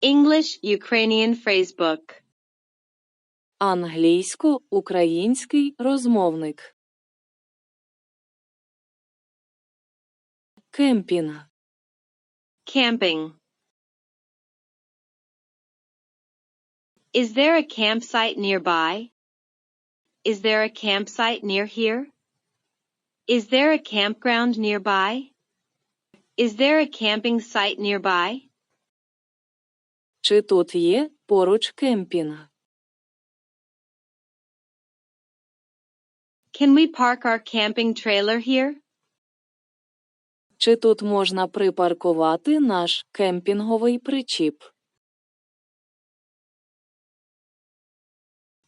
English Ukrainian phrasebook. Англійсько-український розмовник. Кемпінг. Camping. Is there a campsite nearby? Is there a campsite near here? Is there a campground nearby? Is there a camping site nearby? Чи тут є поруч кемпінг? Can we park our camping trailer here? Чи тут можна припаркувати наш кемпінговий причіп?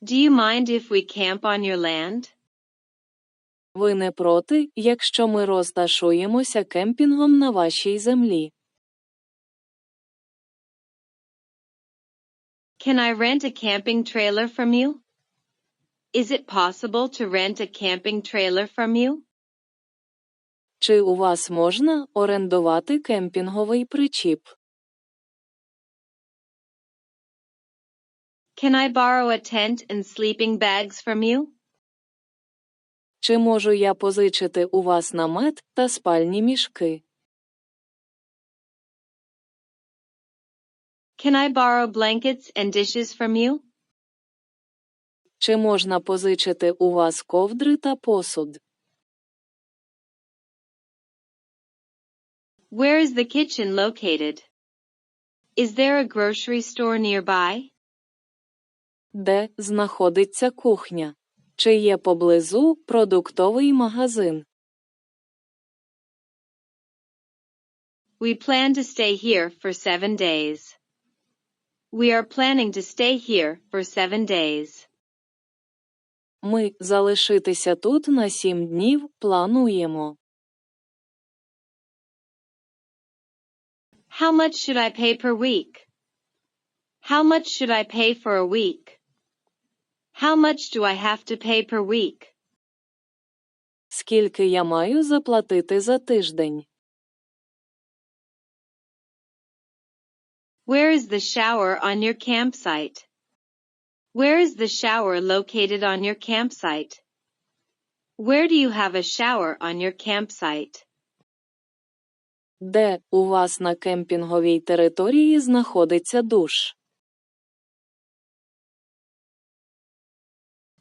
Do you mind if we camp on your land? Ви не проти, якщо ми розташуємося кемпінгом на вашій землі? Can I rent a camping trailer from you? Is it possible to rent a camping trailer from you? Чи у вас можна орендувати кемпінговий причіп? Can I borrow a tent and sleeping bags from you? Чи можу я позичити у вас намет та спальні мішки? Can I borrow blankets and dishes from you? Чи можна позичити у вас ковдри та посуд? Where is the kitchen located? Is there a grocery store nearby? Де знаходиться кухня? Чи є поблизу продуктовий магазин? We plan to stay here for seven days. We are planning to stay here for seven days. Ми залишитися тут на сім днів плануємо. How much should I pay per week? How much should I pay for a week? How much do I have to pay per week? Скільки я маю заплатити за тиждень? Where is the shower on your campsite? Where is the shower located on your campsite? Where do you have a shower on your campsite? Де у вас на кемпінговій території знаходиться душ?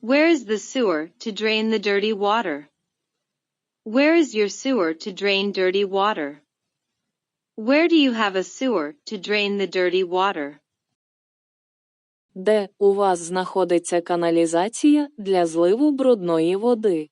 Where is the sewer to drain the dirty water? Where is your sewer to drain dirty water? Where do you have a sewer to drain the dirty water? Де у вас знаходиться каналізація для зливу брудної води?